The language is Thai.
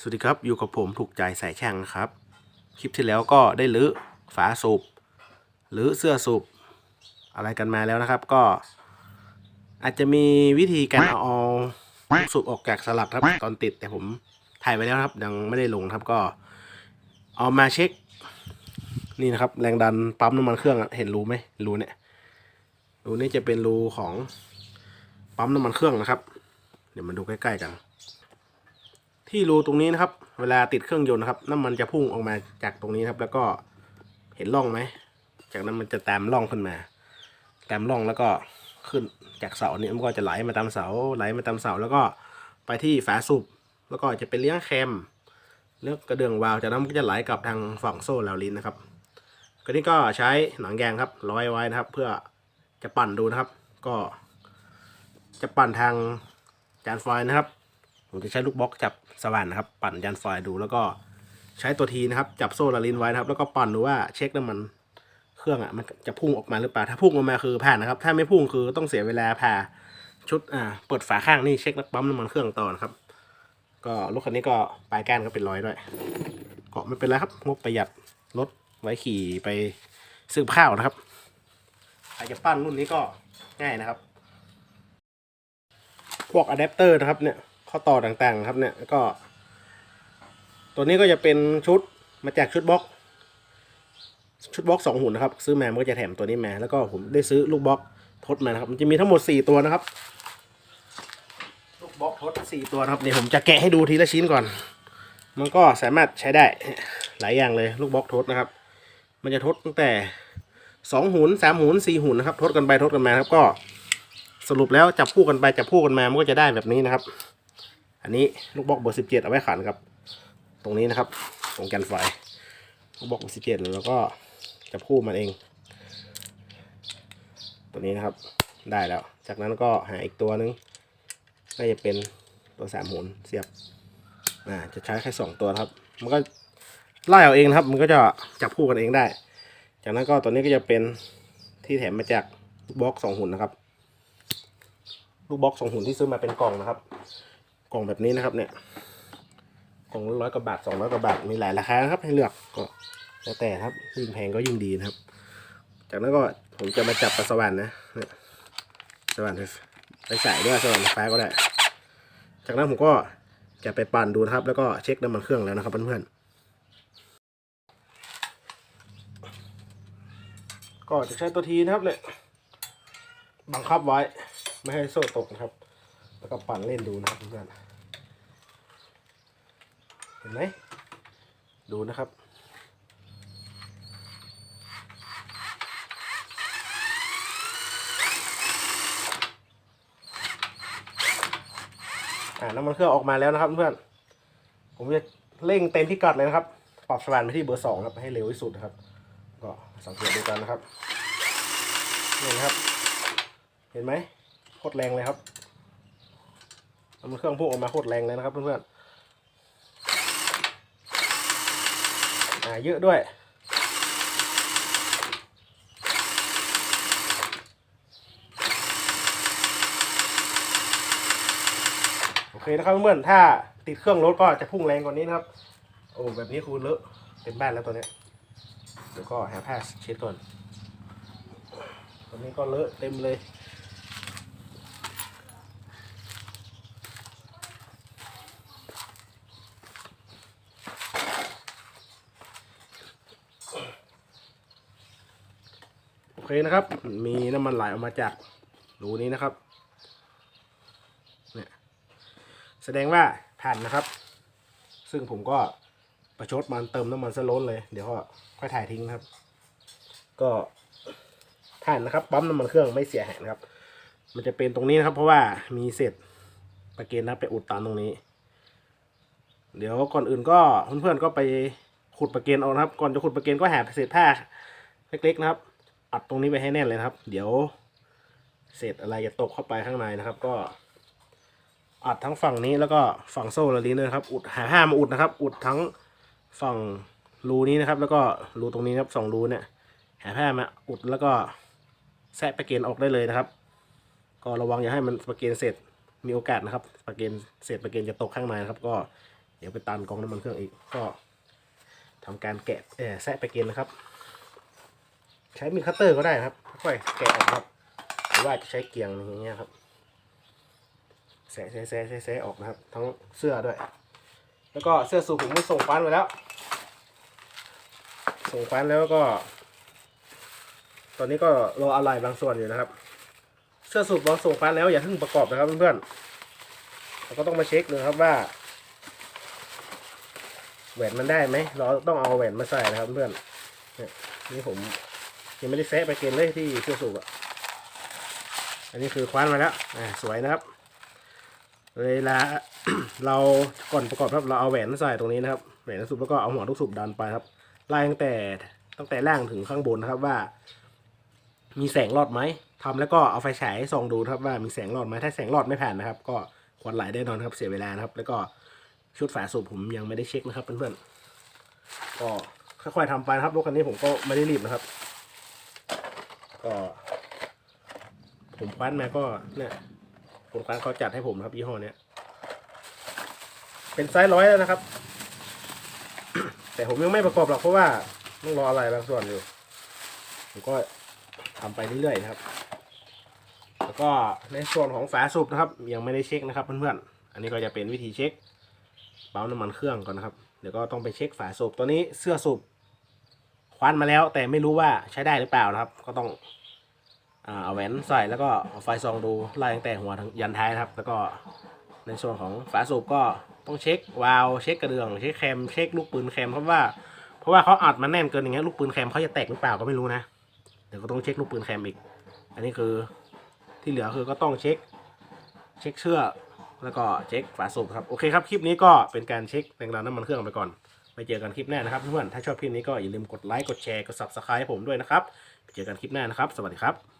สวัสดีครับ อยู่กับผมถูกใจใส่แช่งนะครับ คลิปที่แล้วก็ได้ลื้อฝาสูบหรือเสื้อสูบอะไรกันมาแล้วนะครับ ก็ อาจจะมีวิธีการเอาเอาสูบออกจากสลักครับ ตอนติดแต่ผมถ่ายไว้แล้วนะครับ ยังไม่ได้ลงครับก็ เอามาเช็ค นี่นะครับ แรงดันปั๊มน้ำมันเครื่องอะเห็นรูไหมรูเนี่ยรูนี้จะเป็นรูของปั๊มน้ำมันเครื่องนะครับ เดี๋ยวมาดูใกล้ ๆ กัน ที่รูตรงนี้นะครับ เวลาติดเครื่องยนต์นะครับ น้ำมันจะพุ่งออกมาจากตรงนี้ครับ แล้วก็เห็นร่องไหม จากนั้นมันจะตามร่องขึ้นมา ตามร่องแล้วก็ขึ้นจากเสาเนี่ยมันก็จะไหลมาตามเสา ไหลมาตามเสา แล้วก็ไปที่ฝาสูบแล้วก็จะเป็นเลี้ยงแคมเลือกกระเดื่องวาล์วจากนั้นมันก็จะไหลกลับทางฝั่งโซ่แลวลิ้นนะครับก็นี้ก็ใช้หนังยางครับร้อยไว้นะครับ เพื่อจะปั่นดูนะครับ ก็ จะปั่นทางจานไฟนะครับ ผมจะใช้ลูกบล็อกจับสว่านนะครับ ปั่นยันไฟดูแล้วก็ใช้ตัวทีนะครับ จับโซ่ลาลินไว้นะครับ แล้วก็ปั่นดูว่าเช็คน้ำมันเครื่องอะมันจะพุ่งออกมาหรือเปล่า ถ้าพุ่งออกมาคือผ่านนะครับ ถ้าไม่พุ่งคือต้องเสียเวลาผ่าชุดอ่าเปิดฝาข้างนี่เช็คปั๊มน้ำมันเครื่องต่อนะครับ ก็รถคันนี้ก็ปลายก้านก็เป็นร้อยด้วยก็ไม่เป็นไรครับงบประหยัดรถไว้ขี่ไปซื้อข้าวนะครับใครจะปั้นรุ่นนี้ก็ง่ายนะครับ พวกอะแดปเตอร์นะครับเนี่ย ข้อต่อต่างๆครับเนี่ยก็ ตัวนี้ก็จะเป็นชุดมาจากชุดบล็อก ชุดบล็อกสองหุ่นนะครับ ซื้อมามันก็จะแถมตัวนี้มาแล้วก็ผมได้ซื้อลูกบล็อกทดมานะครับ มันจะมีทั้งหมดสี่ตัวนะครับ ลูกบล็อกทดสี่ตัวนะครับเดี๋ยวผมจะแกะให้ดูทีละชิ้นก่อน มันก็สามารถใช้ได้หลายอย่างเลยลูกบล็อกทดนะครับ มันจะทดตั้งแต่สองหุ่นสามหุ่นสี่หุ่นนะครับ ทดกันไปทดกันมาครับก็สรุปแล้วจับคู่กันไปจับคู่กันมา มันก็จะได้แบบนี้นะครับ อันนี้ลูกบล็อกเบอร์สิบเจ็ดเอาไว้ขันครับ ตรงนี้นะครับ ตรงแกนไฟลูกบล็อกเบอร์สิบเจ็ดแล้วก็จับคู่มันเอง ตัวนี้นะครับได้แล้ว จากนั้นก็หาอีกตัวนึง ก็จะเป็นตัวสามหุนเสียบอ่าจะใช้แค่สองตัวครับ มันก็ไล่เอาเองครับ มันก็จะจับคู่กันเองได้ จากนั้นก็ตัวนี้ก็จะเป็นที่แถมมาจากลูกบล็อกสองหุ่นนะครับ ลูกบล็อกสองหุ่นที่ซื้อมาเป็นกล่องนะครับ กล่องแบบนี้นะครับเนี่ยกล่องร้อยกว่าบาทสองร้อยกว่าบาทมีหลายราคาครับให้เลือกก็แล้วแต่ครับยิ่งแพงก็ยิ่งดีนะครับ จากนั้นก็ผมจะมาจับปลาสวรรค์นะเนี่ยสวรรค์ไปใส่ด้วยสวรรค์ไฟก็ได้ จากนั้นผมก็จะไปปั่นดูนะครับ แล้วก็เช็คน้ำมันเครื่องแล้วนะครับเพื่อนๆก็จะใช้ตัวทีนะครับเนี่ยบังคับไว้ไม่ให้โซ่ตกนะครับ แล้วก็ปั่นเล่นดูนะครับเพื่อนเห็นไหมดูนะครับอ่าน้ำมันเครื่องออกมาแล้วนะครับเพื่อนผมจะเร่งเต็มที่กัดเลยนะครับ ปรับสว่านไปที่เบอร์สองครับให้เร็วที่สุดนะครับ ก็สังเกตดูกันนะครับนี่นะครับ เห็นไหมโคตรแรงเลยครับ มันเครื่องพุ่งออกมาโคตรแรงเลยนะครับเพื่อนๆอ่าเยอะด้วยโอเคนะครับเพื่อนๆถ้าติดเครื่องรถก็จะพุ่งแรงกว่านี้นะครับ โอ้แบบนี้คือเลอะเต็มบ้านแล้วตัวเนี้ยเดี๋ยวก็หาผ้าเช็ดก่อนตัวนี้ก็เลอะเต็มเลย เคนะครับ มีน้ำมันไหลออกมาจากรูนี้นะครับเนี่ยแสดงว่าผ่านนะครับ ซึ่งผมก็ประชดมันเติมน้ำมันซะล้นเลย เดี๋ยวก็ค่อยถ่ายทิ้งนะครับ ก็ผ่านนะครับปั๊มน้ำมันเครื่องไม่เสียหายนะครับ มันจะเป็นตรงนี้นะครับ เพราะว่ามีเศษประเกนนะไปอุดตันตรงนี้ เดี๋ยวก่อนอื่นก็เพื่อนๆก็ไปขุดประเกนเอานะครับ ก่อนจะขุดประเกนก็หาเศษผ้าเล็กๆนะครับ อัดตรงนี้ไปให้แน่นเลยนะครับ เดี๋ยวเศษอะไรจะตกเข้าไปข้างในนะครับ ก็ อัดทั้งฝั่งนี้แล้วก็ฝั่งโซ่ละลิ้นด้วยนะครับ อุดหาห้ามาอุดนะครับ อุดทั้งฝั่งรูนี้นะครับ แล้วก็รูตรงนี้ครับสองรูเนี่ยหาผ้ามาอุดแล้วก็แซะประเกนออกได้เลยนะครับ ก็ระวังอย่าให้มันประเกนเสร็จมีโอกาสนะครับประเกนเศษประเกนจะตกข้างในนะครับ ก็เดี๋ยวไปตันกองน้ำมันเครื่องอีก ก็ทำการแกะแซะไปเกณฑ์นะครับ ใช้มีดคัตเตอร์ก็ได้ครับ ค่อยแกะออกครับ หรือว่าจะใช้เกียงอย่างเงี้ยครับแซะแซะแซะแซะแซออกนะครับ ทั้งเสื้อด้วย แล้วก็เสื้อสูทผมก็ส่งฟันไปแล้ว ส่งฟันแล้วก็ ตอนนี้ก็รออะไรบางส่วนอยู่นะครับ เสื้อสูทเราส่งฟันแล้วอย่าเพิ่งประกอบนะครับเพื่อนๆเราก็ต้องมาเช็คดูครับว่าแหวนมันได้ไหม เราต้องเอาแหวนมาใส่นะครับเพื่อนนี่ผม ยังไม่ได้แซะไปเกณฑ์เลยที่เสื้อสูบอะ อันนี้คือคว้านมาแล้วอ่าสวยนะครับ เวลาเราก่อนประกอบครับเราเอาแหวนใส่ตรงนี้นะครับ แหวนสูบแล้วก็เอาหัวลูกสูบดันไปครับ ไล่ตั้งแต่ตั้งแต่ล่างถึงข้างบนนะครับว่า มีแสงรอดไหมทำแล้วก็เอาไฟฉายส่องดูครับว่ามีแสงรอดไหมถ้าแสงรอดไม่ผ่านนะครับ ก็ควันไหลได้นอนครับเสียเวลานะครับ แล้วก็ชุดฝาสูบผมยังไม่ได้เช็คนะครับเพื่อนๆก็ค่อยๆทำไปครับรถคันนี้ผมก็ไม่ได้รีบนะครับ ก็ ผมคว้านมาก็เนี่ยคนคว้านเขาจัดให้ผมครับยี่ห้อเนี้ยเป็นไซส์ร้อยแล้วนะครับ แต่ผมยังไม่ประกอบหรอกเพราะว่าต้องรออะไรบางส่วนอยู่ ผมก็ทำไปเรื่อยๆนะครับ แล้วก็ในส่วนของฝาสูบนะครับ ยังไม่ได้เช็คนะครับเพื่อนๆ อันนี้ก็จะเป็นวิธีเช็คเป้าน้ำมันเครื่องก่อนนะครับ เดี๋ยวก็ต้องไปเช็คฝาสูบตัวนี้เสื้อสูบ คว้านมาแล้ว แต่ไม่รู้ว่าใช้ได้หรือเปล่านะครับ ก็ต้องเอาแหวนใส่แล้วก็เอาไฟซองดูไล่ตั้งแต่หัวถึงยันท้ายนะครับ แล้วก็ในส่วนของฝาสูบก็ต้องเช็ควาล์วเช็คกระเดื่องเช็คแคมเช็คลูกปืนแคมเพราะว่าเพราะว่าเขาอัดมาแน่นเกินอย่างเงี้ยลูกปืนแคมเขาจะแตกหรือเปล่าก็ไม่รู้นะเดี๋ยวก็ต้องเช็คลูกปืนแคมอีก อันนี้คือที่เหลือคือก็ต้องเช็ค เช็คเชือกแล้วก็เช็คฝาสูบครับโอเคครับคลิปนี้ก็เป็นการเช็คแรงดันน้ำมันเครื่องไปก่อน ไปเจอกันคลิปหน้านะครับเพื่อนๆถ้าชอบคลิปนี้ก็อย่าลืมกดไลค์กดแชร์กด subscribe ผมด้วยนะครับไปเจอกันคลิปหน้านะครับ สวัสดีครับ